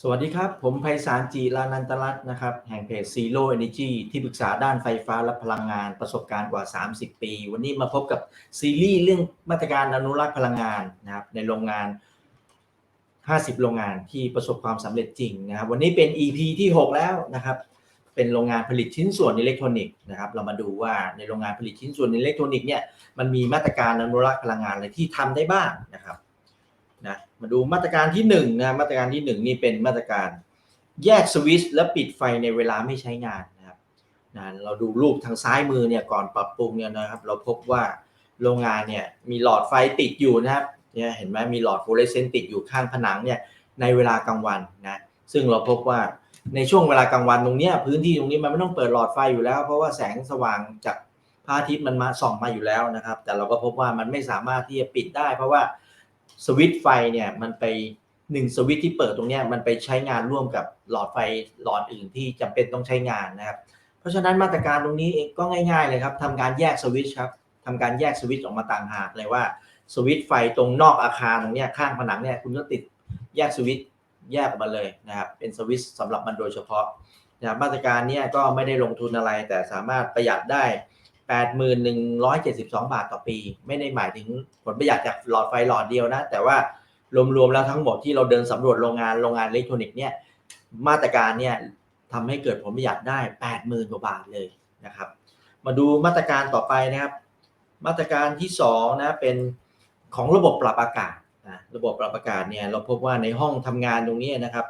สวัสดีครับ ผมไพศาลจีรานันตรัตน์นะครับ แห่งเพจ Zero Energy ที่ปรึกษาด้านไฟฟ้าและพลังงานประสบการณ์กว่า 30 ปี วันนี้มาพบกับซีรีส์เรื่องมาตรการอนุรักษ์พลังงานนะครับในโรงงาน 50 โรงงานที่ประสบความสำเร็จจริงนะครับ วันนี้เป็น EP ที่ 6 แล้วนะครับ เป็นโรงงานผลิตชิ้นส่วนอิเล็กทรอนิกส์นะครับ เรามาดูว่าในโรงงานผลิตชิ้นส่วนอิเล็กทรอนิกส์เนี่ยมันมีมาตรการอนุรักษ์พลังงานอะไรที่ทำได้บ้างนะครับ นะมาดูมาตรการที่1นะมาตรการที่ 1 นี่เป็นมาตรการแยกสวิตช์และปิดไฟในเวลาไม่ใช้งานนะครับนะเราดูรูปทางซ้ายมือเนี่ยก่อนปรับปรุงเนี่ยนะครับ เราพบว่าโรงงานเนี่ยมีหลอดไฟติดอยู่นะครับเนี่ยเห็นไหมมีหลอดฟลูออเรสเซนต์ติดอยู่ข้างผนังเนี่ยในเวลากลางวันนะซึ่งเราพบว่าในช่วงเวลากลางวันตรงนี้พื้นที่ตรงนี้มันไม่ต้องเปิดหลอดไฟอยู่แล้ว เพราะว่าแสงสว่างจากพระอาทิตย์มันมาส่องมาอยู่แล้วนะครับ แต่เราก็พบว่ามันไม่สามารถที่จะปิดได้ เพราะว่า สวิตไฟเนี่ยมันไปหนึ่งสวิตที่เปิดตรงนี้มันไปใช้งานร่วมกับหลอดไฟหลอดอื่นที่จำเป็นต้องใช้งานนะครับ เพราะฉะนั้นมาตรการตรงนี้เองก็ง่ายๆเลยครับทำการแยกสวิตช์ครับทำการแยกสวิตช์ออกมาต่างหากเลยว่าสวิตช์ไฟตรงนอกอาคารตรงนี้ข้างผนังเนี่ยคุณก็ติดแยกสวิตช์แยกออกมาเลยนะครับ เป็นสวิตช์สำหรับมันโดยเฉพาะนะครับมาตรการนี้ก็ไม่ได้ลงทุนอะไรแต่สามารถประหยัดได้ 81,172 บาทต่อปี ไม่ได้หมายถึงผลประหยัดจากหลอดไฟหลอดเดียวนะ แต่ว่ารวมๆแล้วทั้งหมดที่เราเดินสำรวจโรงงานโรงงานอิเล็กทรอนิกส์เนี่ยมาตรการเนี่ยทำให้เกิดผลประหยัดได้ 80,000กว่าบาทเลยนะครับ มาดูมาตรการต่อไปนะครับ มาตรการที่2นะเป็นของระบบปรับอากาศนะระบบปรับอากาศเนี่ยเราพบว่าในห้องทำงานตรงนี้นะครับ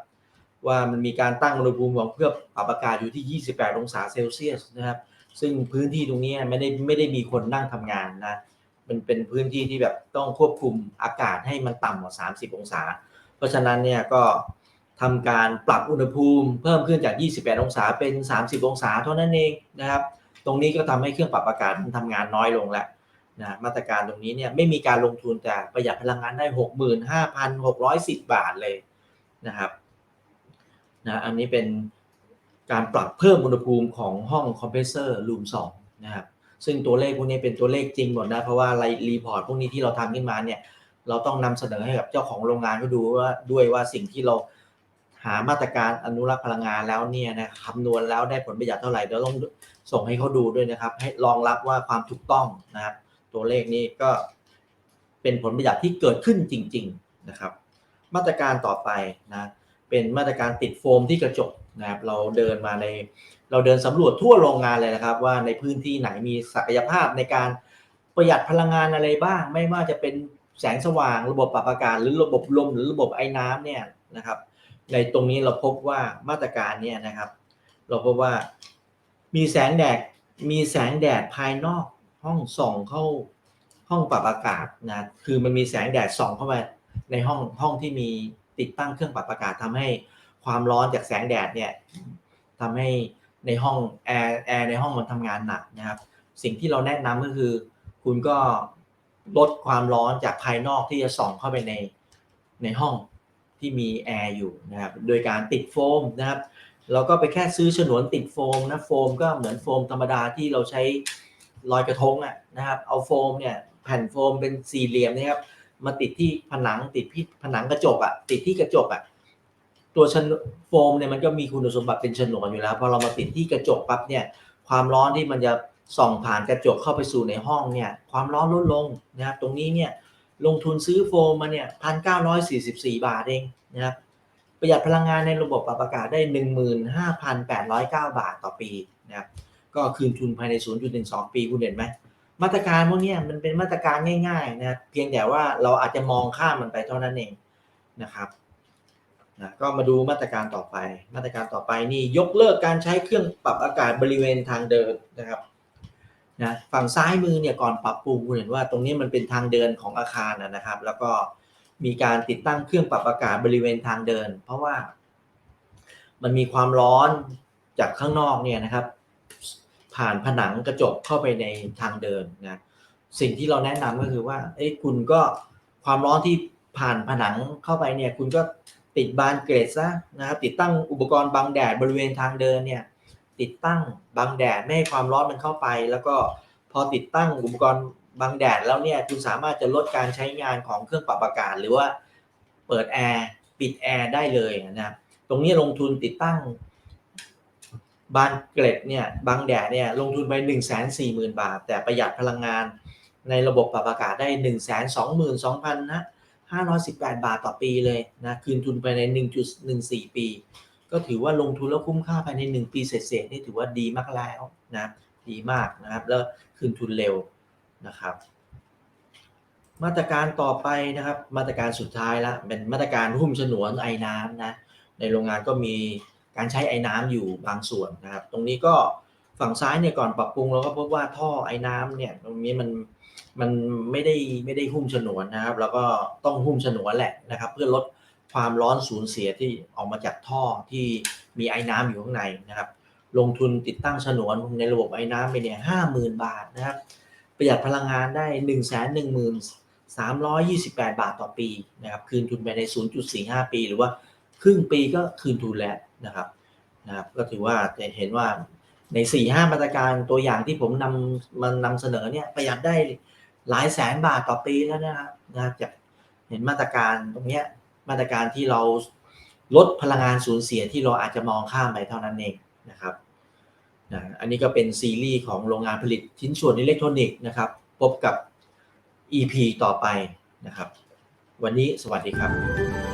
ว่ามันมีการตั้งอุณหภูมิของเครื่องปรับอากาศอยู่ที่ 28 องศาเซลเซียสนะครับ ซึ่งพื้นที่ตรงนี้ไม่ได้ไม่ได้มีคนนั่งทำงานนะมันเป็นพื้นที่ที่แบบต้องควบคุมอากาศให้มันต่ำกว่า 30 องศา เพราะฉะนั้นเนี่ยก็ทำการปรับอุณหภูมิเพิ่มขึ้นจาก 28 องศาเป็น 30 องศาเท่านั้นเองนะครับ ตรงนี้ก็ทำให้เครื่องปรับอากาศมันทำงานน้อยลงแล้วนะมาตรการตรงนี้เนี่ยไม่มีการลงทุนแต่ประหยัดพลังงานได้ 65,610 บาทเลยนะครับนะอันนี้เป็น การปรับเพิ่มอุณหภูมิของห้องคอมเพรสเซอร์รูม2นะครับซึ่งตัวเลขพวกนี้เป็นตัวเลขจริงหมดนะ เพราะว่ารีพอร์ตพวกนี้ที่เราทำขึ้นมาเนี่ยเราต้องนำเสนอให้กับเจ้าของโรงงานเขาดูว่าด้วยว่าสิ่งที่เราหามาตรการอนุรักษ์พลังงานแล้วเนี่ยนะคำนวณแล้วได้ผลประหยัดเท่าไหร่เราต้องส่งให้เขาดูด้วยนะครับ ให้รองรับว่าความถูกต้องนะครับตัวเลขนี้ก็เป็นผลประหยัดที่เกิดขึ้นจริง ๆนะครับ มาตรการต่อไปนะ เป็นมาตรการติดโฟมที่กระจกนะครับเราเดินมาในเราเดินสำรวจทั่วโรงงานเลยนะครับ ว่าในพื้นที่ไหนมีศักยภาพในการประหยัดพลังงานอะไรบ้าง ไม่ว่าจะเป็นแสงสว่างระบบปรับอากาศหรือระบบลมหรือระบบไอ้น้ำเนี่ยนะครับ ในตรงนี้เราพบว่ามาตรการเนี่ยนะครับ เราพบว่ามีแสงแดดมีแสงแดดภายนอกห้องส่องเข้าห้องปรับอากาศนะคือมันมีแสงแดดส่องเข้ามาในห้องห้องที่มี ติดตั้งเครื่องปรับอากาศทำให้ความร้อนจากแสงแดดเนี่ยทำให้ในห้องแอร์แอร์ในห้องมันทำงานหนักนะครับ สิ่งที่เราแนะนำก็คือ คุณก็ลดความร้อนจากภายนอกที่จะส่องเข้าไปในในห้องที่มีแอร์อยู่นะครับ โดยการติดโฟมนะครับ เราก็ไปแค่ซื้อฉนวนติดโฟมนะโฟมก็เหมือนโฟมธรรมดาที่เราใช้ลอยกระทงอะนะครับ เอาโฟมเนี่ยแผ่นโฟมเป็นสี่เหลี่ยมนะครับ มาติดที่ผนังติดที่ผนังกระจกอะติดที่กระจกอะตัวชนโฟมเนี่ยมันก็มีคุณสมบัติเป็นฉนวนอยู่แล้วพอเรามาติดที่กระจกปั๊บเนี่ยความร้อนที่มันจะส่องผ่านกระจกเข้าไปสู่ในห้องเนี่ยความร้อนลดลงนะครับตรงนี้เนี่ยลงทุนซื้อโฟมมาเนี่ยพันเก้าร้อยสี่สิบสี่บาทเองนะครับประหยัดพลังงานในระบบปรับอากาศได้หนึ่งหมื่นห้าพันแปดร้อยเก้าบาทต่อปีนะครับก็คืนทุนภายในศูนย์จุดถึงสองปีคุณเห็นไหม มาตรการพวกนี้มันเป็นมาตรการง่ายๆนะครับเพียงแต่ว่าเราอาจจะมองข้ามมันไปเท่านั้นเองนะครับนะก็มาดูมาตรการต่อไป มาตรการต่อไปนี่ยกเลิกการใช้เครื่องปรับอากาศบริเวณทางเดินนะครับนะฝั่งซ้ายมือเนี่ยก่อนปรับปรุงคุณเห็นว่าตรงนี้มันเป็นทางเดินของอาคารนะครับ แล้วก็มีการติดตั้งเครื่องปรับอากาศบริเวณทางเดิน เพราะว่ามันมีความร้อนจากข้างนอกเนี่ยนะครับ ผ่านผนังกระจกเข้าไปในทางเดินนะสิ่งที่เราแนะนำก็คือว่าเอ้ยคุณก็ความร้อนที่ผ่านผนังเข้าไปเนี่ย คุณก็ติดบานเกรดซะนะครับ ติดตั้งอุปกรณ์บังแดดบริเวณทางเดินเนี่ย ติดตั้งบังแดดไม่ให้ความร้อนมันเข้าไป แล้วก็พอติดตั้งอุปกรณ์บังแดดแล้วเนี่ยคุณสามารถจะลดการใช้งานของเครื่องปรับอากาศหรือว่าเปิดแอร์ปิดแอร์ได้เลยนะครับตรงนี้ลงทุนติดตั้ง บานเกล็ดเนี่ยบางแดดเนี่ยลงทุนไป1 4 0 0 0 0 บาท แต่ประหยัดพลังงานในระบบปรับอากาศได้ 1 2 2 2 0 0นะ518 บาทต่อปีเลยนะคืนทุนไปใน 1.14 ปี ก็ถือว่าลงทุนแล้วคุ้มค่าภายใน 1 ปีเศษๆนี่ถือว่าดีมากแล้วนะดีมากนะครับ แล้วคืนทุนเร็วนะครับ มาตรการต่อไปนะครับ มาตรการสุดท้ายละเป็นมาตรการหุ้มฉนวนไอ้น้ำนะในโรงงานก็มี การใช้ไอ้น้ำอยู่บางส่วนนะครับ ตรงนี้ก็ฝั่งซ้ายเนี่ยก่อนปรับปรุงเราก็พบว่าท่อไอ้น้ำเนี่ยตรงนี้มันมันไม่ได้ไม่ได้หุ้มฉนวนนะครับ แล้วก็ต้องหุ้มฉนวนแหละนะครับ เพื่อลดความร้อนสูญเสียที่ออกมาจากท่อที่มีไอ้น้ำอยู่ข้างในนะครับ ลงทุนติดตั้งฉนวนในระบบไอ้น้ำไปเนี่ยห้าหมื่นบาทนะครับ ประหยัดพลังงานได้หนึ่งแสนหนึ่งหมื่นสามร้อยยี่สิบแปดบาทต่อปีนะครับ คืนทุนไปในศูนย์จุดสี่ห้าปี หรือว่าครึ่งปีก็คืนทุนแล้ว นะครับนะครับก็ถือว่าจะเห็นว่าในสี่ห้ามาตรการตัวอย่างที่ผมนำมันนำเสนอเนี่ยประหยัดได้หลายแสนบาทต่อปีแล้วนะครับนะครับจากเห็นมาตรการตรงเนี้ยมาตรการที่เราลดพลังงานสูญเสียที่เราอาจจะมองข้ามไปเท่านั้นเองนะครับนะอันนี้ก็เป็นซีรีส์ของโรงงานผลิตชิ้นส่วนอิเล็กทรอนิกส์นะครับ พบกับ EP ต่อไปนะครับ วันนี้สวัสดีครับ